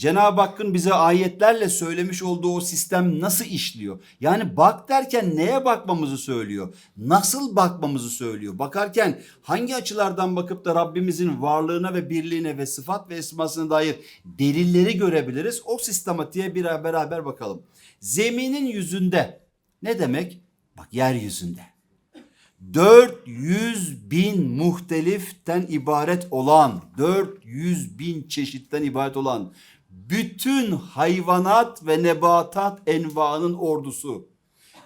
Cenab-ı Hakk'ın bize ayetlerle söylemiş olduğu o sistem nasıl işliyor? Yani bak derken neye bakmamızı söylüyor? Nasıl bakmamızı söylüyor? Bakarken hangi açılardan bakıp da Rabbimizin varlığına ve birliğine ve sıfat ve esmasına dair delilleri görebiliriz? O sistematiğe bir beraber bakalım. Zeminin yüzünde ne demek? Bak yeryüzünde. 400 bin muhteliften ibaret olan, 400 bin çeşitten ibaret olan bütün hayvanat ve nebatat envaının ordusu.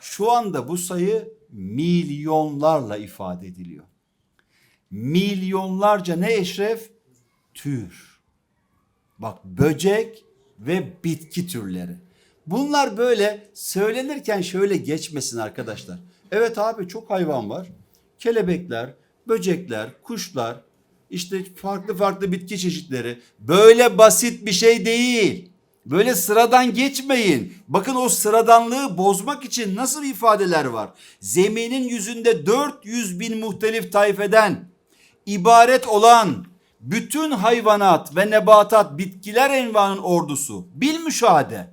Şu anda bu sayı milyonlarla ifade ediliyor. Milyonlarca ne eşref? Tür. Bak böcek ve bitki türleri. Bunlar böyle söylenirken şöyle geçmesin arkadaşlar. Evet abi çok hayvan var. Kelebekler, böcekler, kuşlar, işte farklı farklı bitki çeşitleri. Böyle basit bir şey değil. Böyle sıradan geçmeyin. Bakın o sıradanlığı bozmak için nasıl ifadeler var. Zeminin yüzünde 400 bin muhtelif tayfeden ibaret olan bütün hayvanat ve nebatat bitkiler envanın ordusu bil müşahede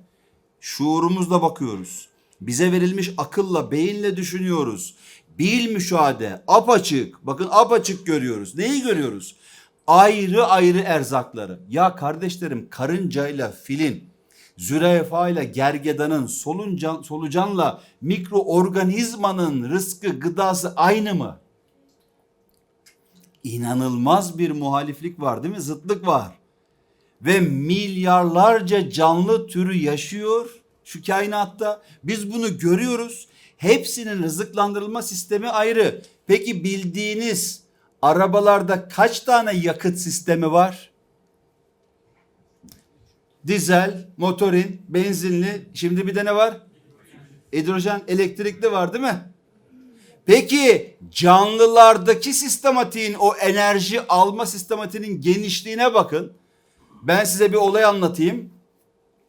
şuurumuzla bakıyoruz. Bize verilmiş akılla, beyinle düşünüyoruz. Bil müşahede, apaçık. Bakın apaçık görüyoruz. Neyi görüyoruz? Ayrı ayrı erzakları. Ya kardeşlerim karıncayla filin, zürafayla gergedanın, soluncan, solucanla mikroorganizmanın rızkı, gıdası aynı mı? İnanılmaz bir muhaliflik var değil mi? Zıtlık var ve milyarlarca canlı türü yaşıyor şu kainatta. Biz bunu görüyoruz. Hepsinin rızıklandırılma sistemi ayrı. Peki bildiğiniz arabalarda kaç tane yakıt sistemi var? Dizel, motorin, benzinli. Şimdi bir de ne var? Hidrojen, elektrikli var değil mi? Peki canlılardaki sistematiğin o enerji alma sistematiğinin genişliğine bakın. Ben size bir olay anlatayım.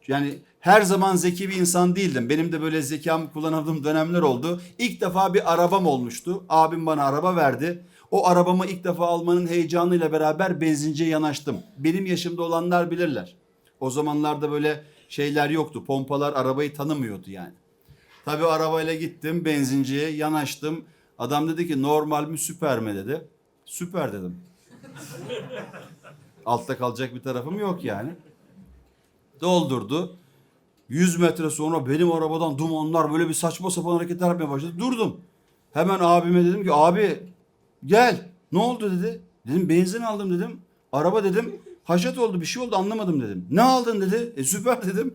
Yani her zaman zeki bir insan değildim. Benim de böyle zekamı kullandığım dönemler oldu. İlk defa bir arabam olmuştu. Abim bana araba verdi. O arabamı ilk defa almanın heyecanıyla beraber benzinciye yanaştım. Benim yaşımda olanlar bilirler. O zamanlarda böyle şeyler yoktu. Pompalar arabayı tanımıyordu yani. Tabii arabayla gittim benzinciye yanaştım. Adam dedi ki normal mi süper mi dedi. Süper dedim. Altta kalacak bir tarafım yok yani. Doldurdu. 100 metre sonra benim arabadan dumanlar böyle bir saçma sapan hareketler yapmaya başladı. Durdum. Hemen abime dedim ki abi gel. Ne oldu dedi. Dedim benzin aldım dedim. Araba dedim haşat oldu bir şey oldu anlamadım dedim. Ne aldın dedi. E süper dedim.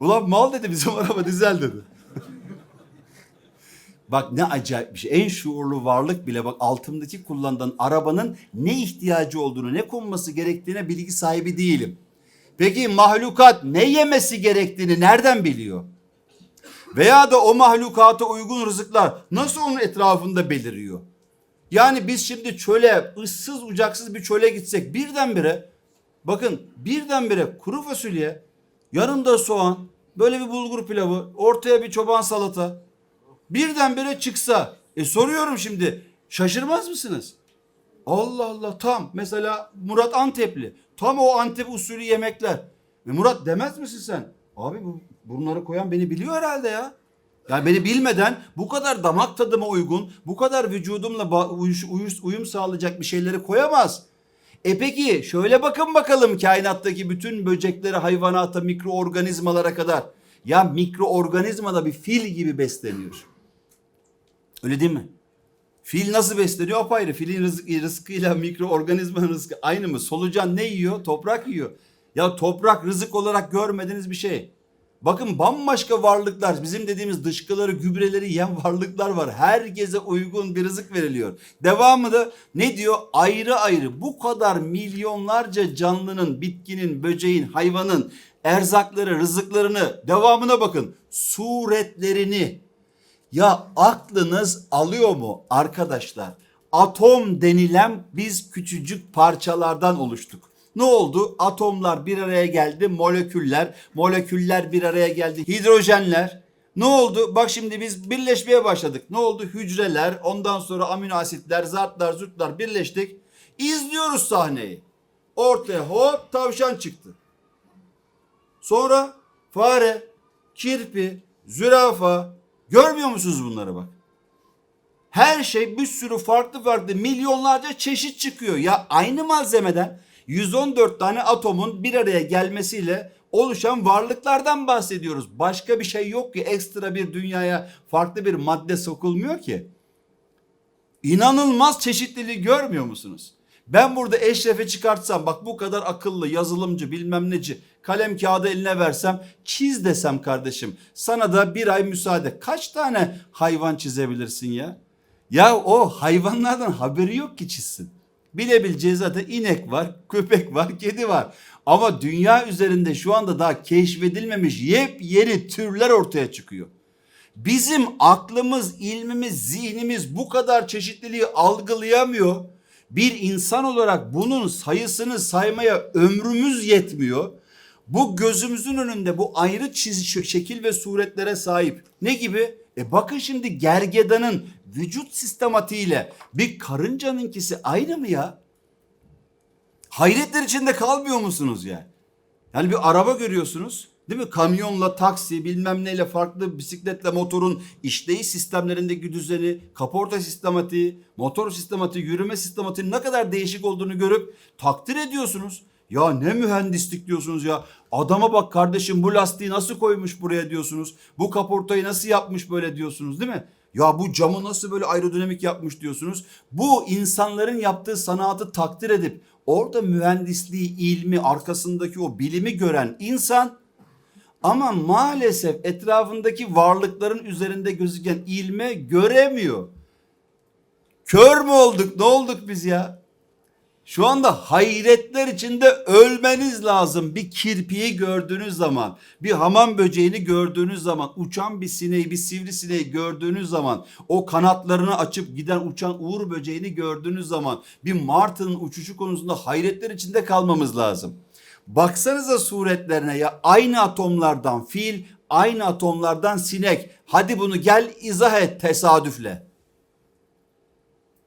Ulan mal dedi bizim araba dizel dedi. Bak ne acayip bir şey. En şuurlu varlık bile bak altımdaki kullanılan arabanın ne ihtiyacı olduğunu, ne konması gerektiğine bilgi sahibi değilim. Peki mahlukat ne yemesi gerektiğini nereden biliyor? Veya da o mahlukata uygun rızıklar nasıl onun etrafında beliriyor? Yani biz şimdi çöle, ıssız ucaksız bir çöle gitsek birdenbire bakın birdenbire kuru fasulye, yanında soğan, böyle bir bulgur pilavı, ortaya bir çoban salata, birdenbire çıksa e soruyorum şimdi şaşırmaz mısınız? Allah Allah tam mesela Murat Antepli tam o Antep usulü yemekler. E Murat demez misin sen? Abi bu bunları koyan beni biliyor herhalde ya. Yani beni bilmeden bu kadar damak tadıma uygun, bu kadar vücudumla uyum sağlayacak bir şeyleri koyamaz. E peki şöyle bakın bakalım kainattaki bütün böceklere, hayvanata, mikroorganizmalara kadar. Ya mikroorganizma da bir fil gibi besleniyor. Öyle değil mi? Fil nasıl besleniyor? Apayrı. Filin rızk, rızkıyla mikroorganizmanın rızkı aynı mı? Solucan ne yiyor? Toprak yiyor. Ya toprak rızık olarak görmediğiniz bir şey. Bakın bambaşka varlıklar, bizim dediğimiz dışkıları, gübreleri yiyen varlıklar var. Herkese uygun bir rızık veriliyor. Devamı da ne diyor? Ayrı ayrı bu kadar milyonlarca canlının, bitkinin, böceğin, hayvanın erzakları, rızıklarını devamına bakın. Suretlerini, ya aklınız alıyor mu arkadaşlar? Atom denilen biz küçücük parçalardan oluştuk. Ne oldu? Atomlar bir araya geldi, moleküller, moleküller bir araya geldi, hidrojenler. Ne oldu? Bak şimdi biz birleşmeye başladık. Ne oldu? Hücreler, ondan sonra amino asitler, zartlar, zurtlar birleştik. İzliyoruz sahneyi. Ortaya hop tavşan çıktı. Sonra fare, kirpi, zürafa. Görmüyor musunuz bunları bak? Her şey bir sürü farklı farklı milyonlarca çeşit çıkıyor. Ya aynı malzemeden 114 tane atomun bir araya gelmesiyle oluşan varlıklardan bahsediyoruz. Başka bir şey yok ki ekstra bir dünyaya farklı bir madde sokulmuyor ki. İnanılmaz çeşitliliği görmüyor musunuz? Ben burada Eşref'e çıkartsam bak bu kadar akıllı yazılımcı bilmem neci kalem kağıdı eline versem çiz desem kardeşim sana da bir ay müsaade kaç tane hayvan çizebilirsin ya? Ya o hayvanlardan haberi yok ki çizsin. Bilebileceği zaten inek var, köpek var, kedi var. Ama dünya üzerinde şu anda daha keşfedilmemiş yepyeni türler ortaya çıkıyor. Bizim aklımız, ilmimiz, zihnimiz bu kadar çeşitliliği algılayamıyor. Bir insan olarak bunun sayısını saymaya ömrümüz yetmiyor. Bu gözümüzün önünde bu ayrı çiz şekil ve suretlere sahip. Ne gibi? E bakın şimdi gergedanın vücut sistematiğiyle bir karıncanınkisi aynı mı ya? Hayretler içinde kalmıyor musunuz ya? Yani bir araba görüyorsunuz. Değil mi? Kamyonla, taksi, bilmem neyle farklı bisikletle motorun işleyiş sistemlerindeki düzeni, kaporta sistematiği, motor sistematiği, yürüme sistematiği ne kadar değişik olduğunu görüp takdir ediyorsunuz. Ya ne mühendislik diyorsunuz ya. Adama bak kardeşim bu lastiği nasıl koymuş buraya diyorsunuz. Bu kaportayı nasıl yapmış böyle diyorsunuz değil mi? Ya bu camı nasıl böyle aerodinamik yapmış diyorsunuz. Bu insanların yaptığı sanatı takdir edip orada mühendisliği, ilmi, arkasındaki o bilimi gören insan ama maalesef etrafındaki varlıkların üzerinde gözüken ilme göremiyor. Kör mü olduk? Ne olduk biz ya? Şu anda hayretler içinde ölmeniz lazım. Bir kirpiyi gördüğünüz zaman, bir hamam böceğini gördüğünüz zaman, uçan bir sineği, bir sivrisineği gördüğünüz zaman, o kanatlarını açıp giden uçan uğur böceğini gördüğünüz zaman, bir martının uçuşu konusunda hayretler içinde kalmamız lazım. Baksanıza suretlerine ya aynı atomlardan fil, aynı atomlardan sinek. Hadi bunu gel izah et tesadüfle.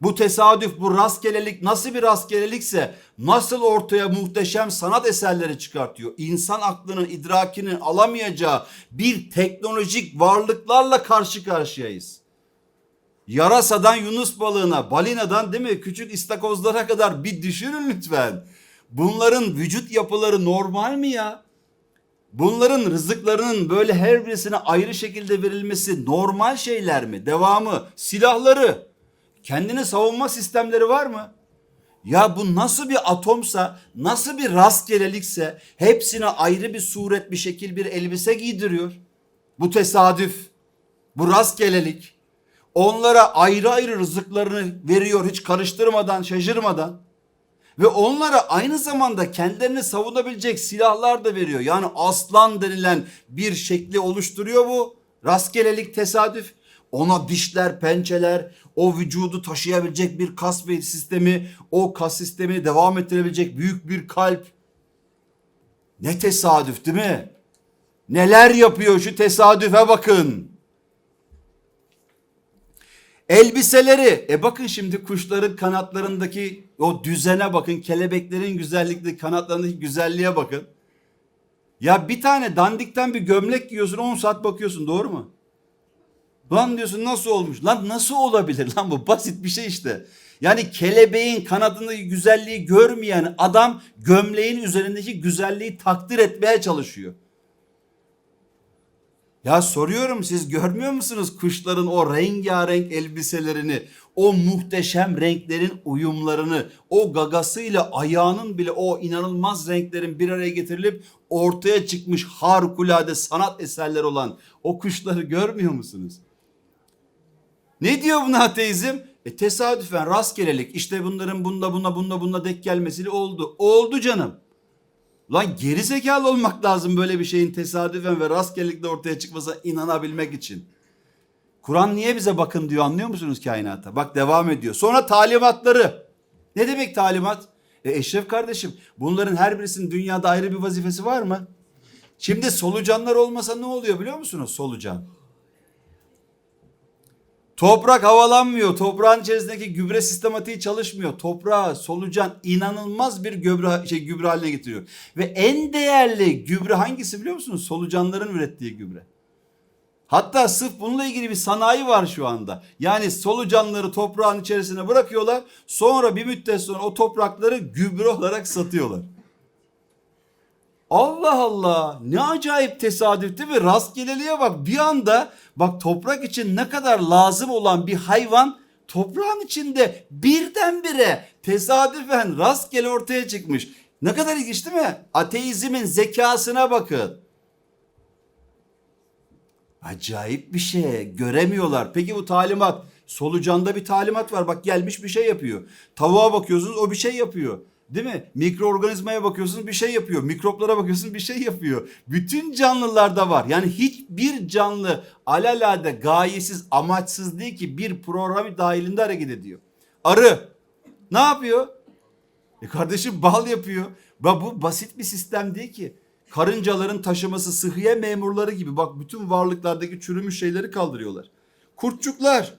Bu tesadüf, bu rastgelelik nasıl bir rastgelelikse nasıl ortaya muhteşem sanat eserleri çıkartıyor. İnsan aklının, idrakinin alamayacağı bir teknolojik varlıklarla karşı karşıyayız. Yarasadan Yunus balığına, balinadan değil mi küçük istakozlara kadar bir düşünün lütfen. Bunların vücut yapıları normal mi ya? Bunların rızıklarının böyle her birisine ayrı şekilde verilmesi normal şeyler mi? Devamı, silahları, kendini savunma sistemleri var mı? Ya bu nasıl bir atomsa, nasıl bir rastgelelikse hepsine ayrı bir suret, bir şekil, bir elbise giydiriyor. Bu tesadüf, bu rastgelelik. Onlara ayrı ayrı rızıklarını veriyor hiç karıştırmadan, şaşırmadan. Ve onlara aynı zamanda kendilerini savunabilecek silahlar da veriyor. Yani aslan denilen bir şekli oluşturuyor bu. Rastgelelik tesadüf. Ona dişler, pençeler, o vücudu taşıyabilecek bir kas ve sistemi, o kas sistemini devam ettirebilecek büyük bir kalp. Ne tesadüf değil mi? Neler yapıyor şu tesadüfe bakın. Elbiseleri. E bakın şimdi kuşların kanatlarındaki o düzene bakın. Kelebeklerin güzellikli kanatlarındaki güzelliğe bakın. Ya bir tane dandikten bir gömlek giyiyorsun 10 saat bakıyorsun doğru mu? Lan diyorsun nasıl olmuş? Lan nasıl olabilir lan bu basit bir şey işte. Yani kelebeğin kanadındaki güzelliği görmeyen adam gömleğin üzerindeki güzelliği takdir etmeye çalışıyor. Ya soruyorum siz görmüyor musunuz kuşların o rengarenk elbiselerini, o muhteşem renklerin uyumlarını, o gagasıyla ayağının bile o inanılmaz renklerin bir araya getirilip ortaya çıkmış harikulade sanat eserler olan o kuşları görmüyor musunuz? Ne diyor buna ateizm? E tesadüfen rastgelelik işte bunların bunda buna bunda bunda denk gelmesiyle oldu. Oldu canım. Lan geri zekalı olmak lazım böyle bir şeyin tesadüfen ve rastgelelikle ortaya çıkmasına inanabilmek için. Kur'an niye bize bakın diyor anlıyor musunuz kainata? Bak devam ediyor. Sonra talimatları. Ne demek talimat? E Eşref kardeşim bunların her birisinin dünyada ayrı bir vazifesi var mı? Şimdi solucanlar olmasa ne oluyor biliyor musunuz solucan? Toprak havalanmıyor. Toprağın içerisindeki gübre sistematiği çalışmıyor. Toprağı solucan inanılmaz bir gübre şey gübre haline getiriyor. Ve en değerli gübre hangisi biliyor musunuz? Solucanların ürettiği gübre. Hatta sırf bununla ilgili bir sanayi var şu anda. Yani solucanları toprağın içerisine bırakıyorlar. Sonra bir müddet sonra o toprakları gübre olarak satıyorlar. Allah Allah ne acayip tesadüf değil mi? Rastgeleliğe bak bir anda bak toprak için ne kadar lazım olan bir hayvan toprağın içinde birdenbire tesadüfen rastgele ortaya çıkmış. Ne kadar ilginç değil mi? Ateizmin zekasına bakın. Acayip bir şey. Göremiyorlar. Peki bu talimat. Solucanda bir talimat var. Bak gelmiş bir şey yapıyor. Tavuğa bakıyorsunuz o bir şey yapıyor. Değil mi? Mikroorganizmaya bakıyorsunuz bir şey yapıyor. Mikroplara bakıyorsunuz bir şey yapıyor. Bütün canlılarda var. Yani hiçbir canlı alalade gayesiz amaçsız değil ki bir programı dahilinde hareket ediyor. Arı ne yapıyor? E kardeşim bal yapıyor. Bak bu basit bir sistem değil ki. Karıncaların taşıması sıhhiye memurları gibi bak bütün varlıklardaki çürümüş şeyleri kaldırıyorlar. Kurtçuklar.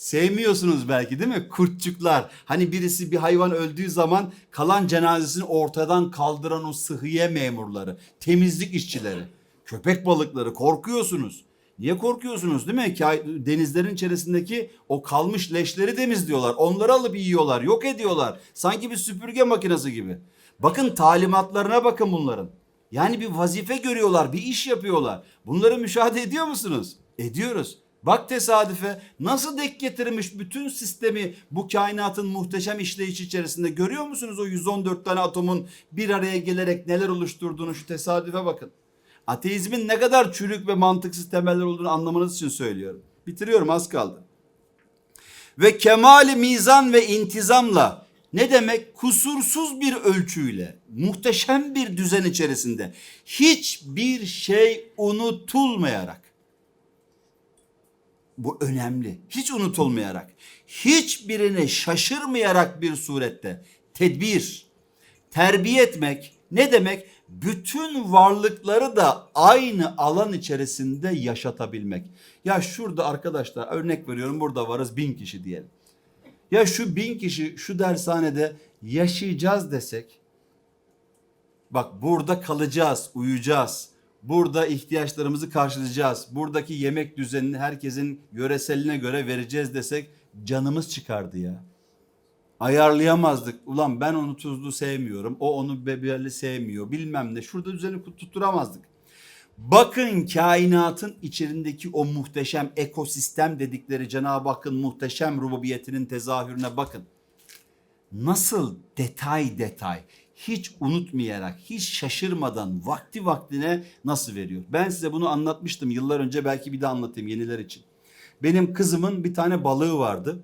Sevmiyorsunuz belki değil mi? Kurtçuklar. Hani birisi bir hayvan öldüğü zaman kalan cenazesini ortadan kaldıran o sıhhiye memurları, temizlik işçileri, köpek balıkları korkuyorsunuz. Niye korkuyorsunuz değil mi? Denizlerin içerisindeki o kalmış leşleri temizliyorlar. Onları alıp yiyorlar, yok ediyorlar. Sanki bir süpürge makinesi gibi. Bakın talimatlarına bakın bunların. Yani bir vazife görüyorlar, bir iş yapıyorlar. Bunları müşahede ediyor musunuz? Ediyoruz. Bak tesadüfe nasıl denk getirmiş bütün sistemi bu kainatın muhteşem işleyiş içerisinde görüyor musunuz o 114 tane atomun bir araya gelerek neler oluşturduğunu şu tesadüfe bakın. Ateizmin ne kadar çürük ve mantıksız temeller olduğunu anlamanız için söylüyorum. Bitiriyorum az kaldı. Ve kemali mizan ve intizamla ne demek? Kusursuz bir ölçüyle, muhteşem bir düzen içerisinde hiçbir şey unutulmayarak bu önemli. Hiç unutulmayarak, hiçbirine şaşırmayarak bir surette tedbir, terbiye etmek ne demek? Bütün varlıkları da aynı alan içerisinde yaşatabilmek. Ya şurada arkadaşlar örnek veriyorum burada varız bin kişi diyelim. Ya şu bin kişi şu dershanede yaşayacağız desek. Bak burada kalacağız, uyuyacağız. Burada ihtiyaçlarımızı karşılayacağız. Buradaki yemek düzenini herkesin yöreseline göre vereceğiz desek canımız çıkardı ya. Ayarlayamazdık. Ulan ben onu tuzlu sevmiyorum. O onu biberli sevmiyor. Bilmem ne. Şurada düzeni tutturamazdık. Bakın kainatın içerisindeki o muhteşem ekosistem dedikleri Cenab-ı Hakk'ın muhteşem rububiyetinin tezahürüne bakın. Nasıl detay detay hiç unutmayarak, hiç şaşırmadan vakti vaktine nasıl veriyor? Ben size bunu anlatmıştım yıllar önce belki bir de anlatayım yeniler için. Benim kızımın bir tane balığı vardı.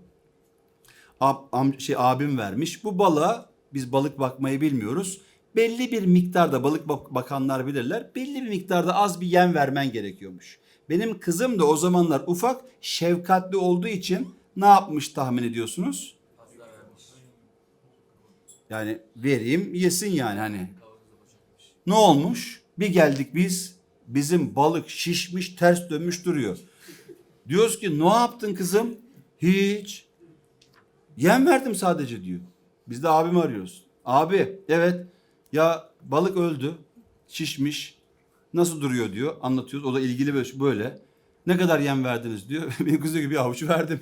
Ab, am, şey abim vermiş. Bu balığa biz balık bakmayı bilmiyoruz. Belli bir miktarda balık bak- bakanlar bilirler. Belli bir miktarda az bir yem vermen gerekiyormuş. Benim kızım da o zamanlar ufak, şefkatli olduğu için ne yapmış tahmin ediyorsunuz? Yani vereyim yesin yani hani. Ne olmuş? Bir geldik biz bizim balık şişmiş ters dönmüş duruyor. Diyoruz ki ne yaptın kızım? Hiç. Yem verdim sadece diyor. Biz de abimi arıyoruz. Abi evet ya balık öldü şişmiş nasıl duruyor diyor anlatıyoruz. O da ilgili böyle-. Ne kadar yem verdiniz diyor. Benim kız diyor ki bir avuç verdim.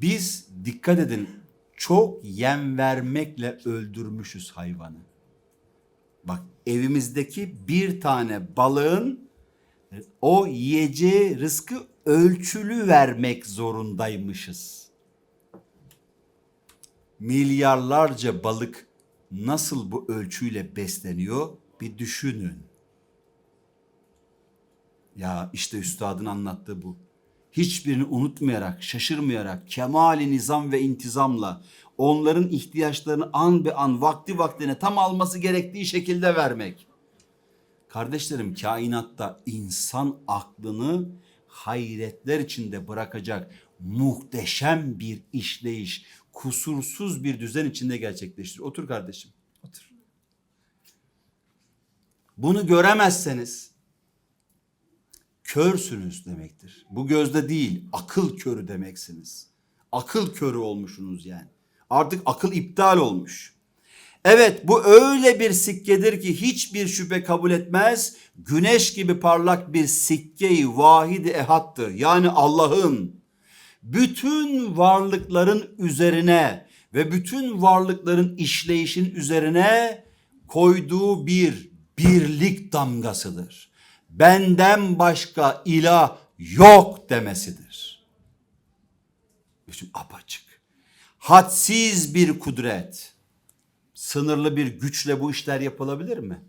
Biz dikkat edin çok yem vermekle öldürmüşüz hayvanı. Bak evimizdeki bir tane balığın o yiyeceği rızkı ölçülü vermek zorundaymışız. Milyarlarca balık nasıl bu ölçüyle besleniyor bir düşünün. Ya işte üstadın anlattığı bu hiçbirini unutmayarak, şaşırmayarak, kemali nizam ve intizamla onların ihtiyaçlarını an be an, vakti vaktine tam alması gerektiği şekilde vermek. Kardeşlerim kainatta insan aklını hayretler içinde bırakacak muhteşem bir işleyiş, kusursuz bir düzen içinde gerçekleştir. Otur kardeşim, otur. Bunu göremezseniz körsünüz demektir. Bu gözde değil, akıl körü demeksiniz. Akıl körü olmuşsunuz yani. Artık akıl iptal olmuş. Evet bu öyle bir sikkedir ki hiçbir şüphe kabul etmez. Güneş gibi parlak bir sikkeyi vahidi ehattır. Yani Allah'ın bütün varlıkların üzerine ve bütün varlıkların işleyişin üzerine koyduğu bir birlik damgasıdır. Benden başka ilah yok demesidir. Bütün apaçık. Hadsiz bir kudret. Sınırlı bir güçle bu işler yapılabilir mi?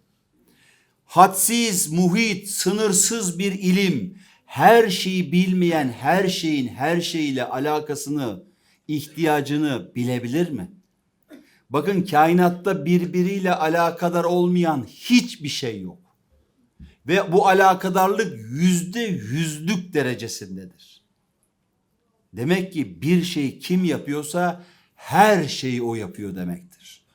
Hadsiz, muhit, sınırsız bir ilim, her şeyi bilmeyen her şeyin her şeyle alakasını, ihtiyacını bilebilir mi? Bakın kainatta birbiriyle alakadar olmayan hiçbir şey yok. Ve bu alakadarlık yüzde yüzlük derecesindedir. Demek ki bir şeyi kim yapıyorsa her şeyi o yapıyor demektir.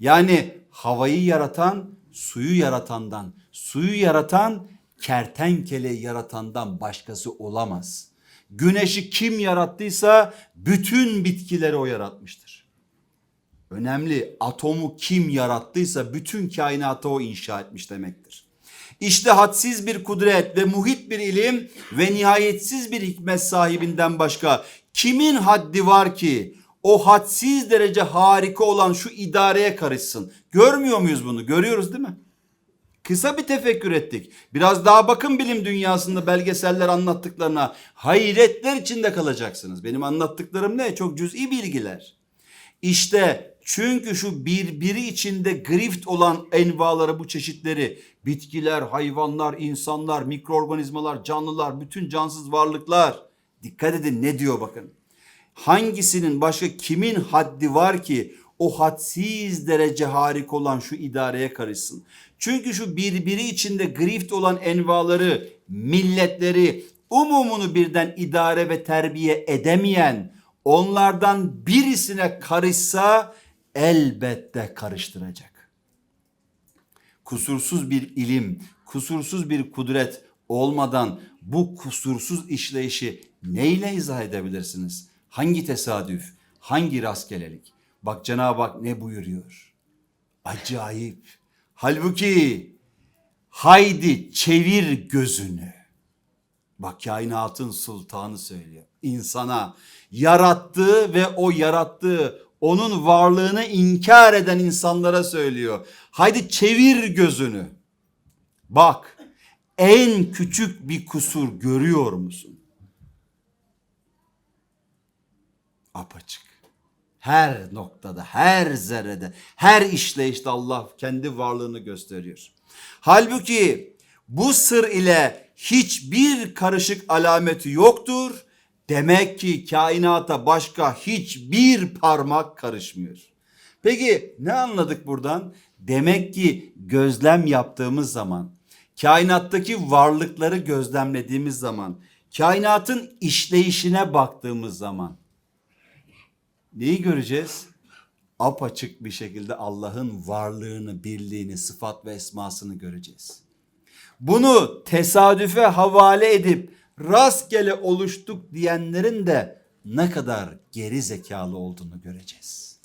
Yani havayı yaratan suyu yaratandan, suyu yaratan kertenkeleyi yaratandan başkası olamaz. Güneşi kim yarattıysa bütün bitkileri o yaratmıştır. Önemli atomu kim yarattıysa bütün kainatı o inşa etmiş demektir. İşte hadsiz bir kudret ve muhit bir ilim ve nihayetsiz bir hikmet sahibinden başka kimin haddi var ki o hadsiz derece harika olan şu idareye karışsın. Görmüyor muyuz bunu? Görüyoruz değil mi? Kısa bir tefekkür ettik. Biraz daha bakın bilim dünyasında belgeseller anlattıklarına hayretler içinde kalacaksınız. Benim anlattıklarım ne? Çok cüz'i bilgiler. İşte çünkü şu birbiri içinde grift olan envaları bu çeşitleri bitkiler, hayvanlar, insanlar, mikroorganizmalar, canlılar, bütün cansız varlıklar dikkat edin ne diyor bakın. Hangisinin başka kimin haddi var ki o hadsiz derece harika olan şu idareye karışsın. Çünkü şu birbiri içinde grift olan envaları, milletleri, umumunu birden idare ve terbiye edemeyen onlardan birisine karışsa elbette karıştıracak. Kusursuz bir ilim, kusursuz bir kudret olmadan bu kusursuz işleyişi neyle izah edebilirsiniz? Hangi tesadüf, hangi rastgelelik? Bak Cenab-ı Hak ne buyuruyor? Acayip. Halbuki haydi çevir gözünü. Bak kainatın sultanı söylüyor. İnsana yarattığı ve o yarattığı onun varlığını inkar eden insanlara söylüyor. Haydi çevir gözünü. Bak en küçük bir kusur görüyor musun? Apaçık. Her noktada, her zerrede, her işleyişte Allah kendi varlığını gösteriyor. Halbuki bu sır ile hiçbir karışık alameti yoktur. Demek ki kainata başka hiçbir parmak karışmıyor. Peki ne anladık buradan? Demek ki gözlem yaptığımız zaman, kainattaki varlıkları gözlemlediğimiz zaman, kainatın işleyişine baktığımız zaman neyi göreceğiz? Apaçık bir şekilde Allah'ın varlığını, birliğini, sıfat ve esmasını göreceğiz. Bunu tesadüfe havale edip rastgele oluştuk diyenlerin de ne kadar geri zekalı olduğunu göreceğiz.